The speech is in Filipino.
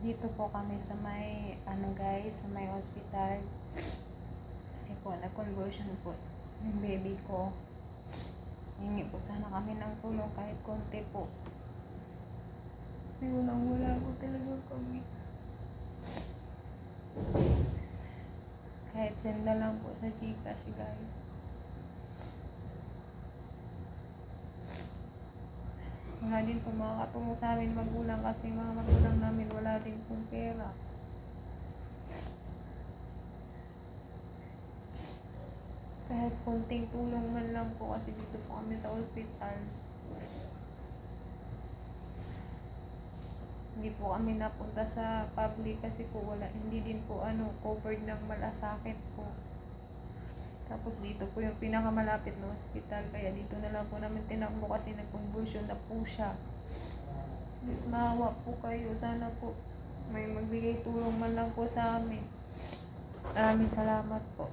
Dito po kami sa may, ano guys, sa may hospital. Kasi po, nag-convulsion po yung baby ko. Hingi po sana kami ng tulong kahit konti po. May walang wala po talaga kami. Kahit senda lang po sa Gcash guys. Wala din po makakatulong sa amin magulang kasi mga magulang namin wala din pong pera. Kahit konting tulong man lang po kasi dito po kami sa ospital. Hindi po kami napunta sa public kasi po wala, hindi din po ano, covered ng malasakit po. Tapos dito po yung pinakamalapit na hospital. Kaya dito na lang po namin tinakbo kasi nag-convulsion na po siya. Mas maawa po kayo. Sana po may magbigay tulong man lang po sa amin. Maraming salamat po.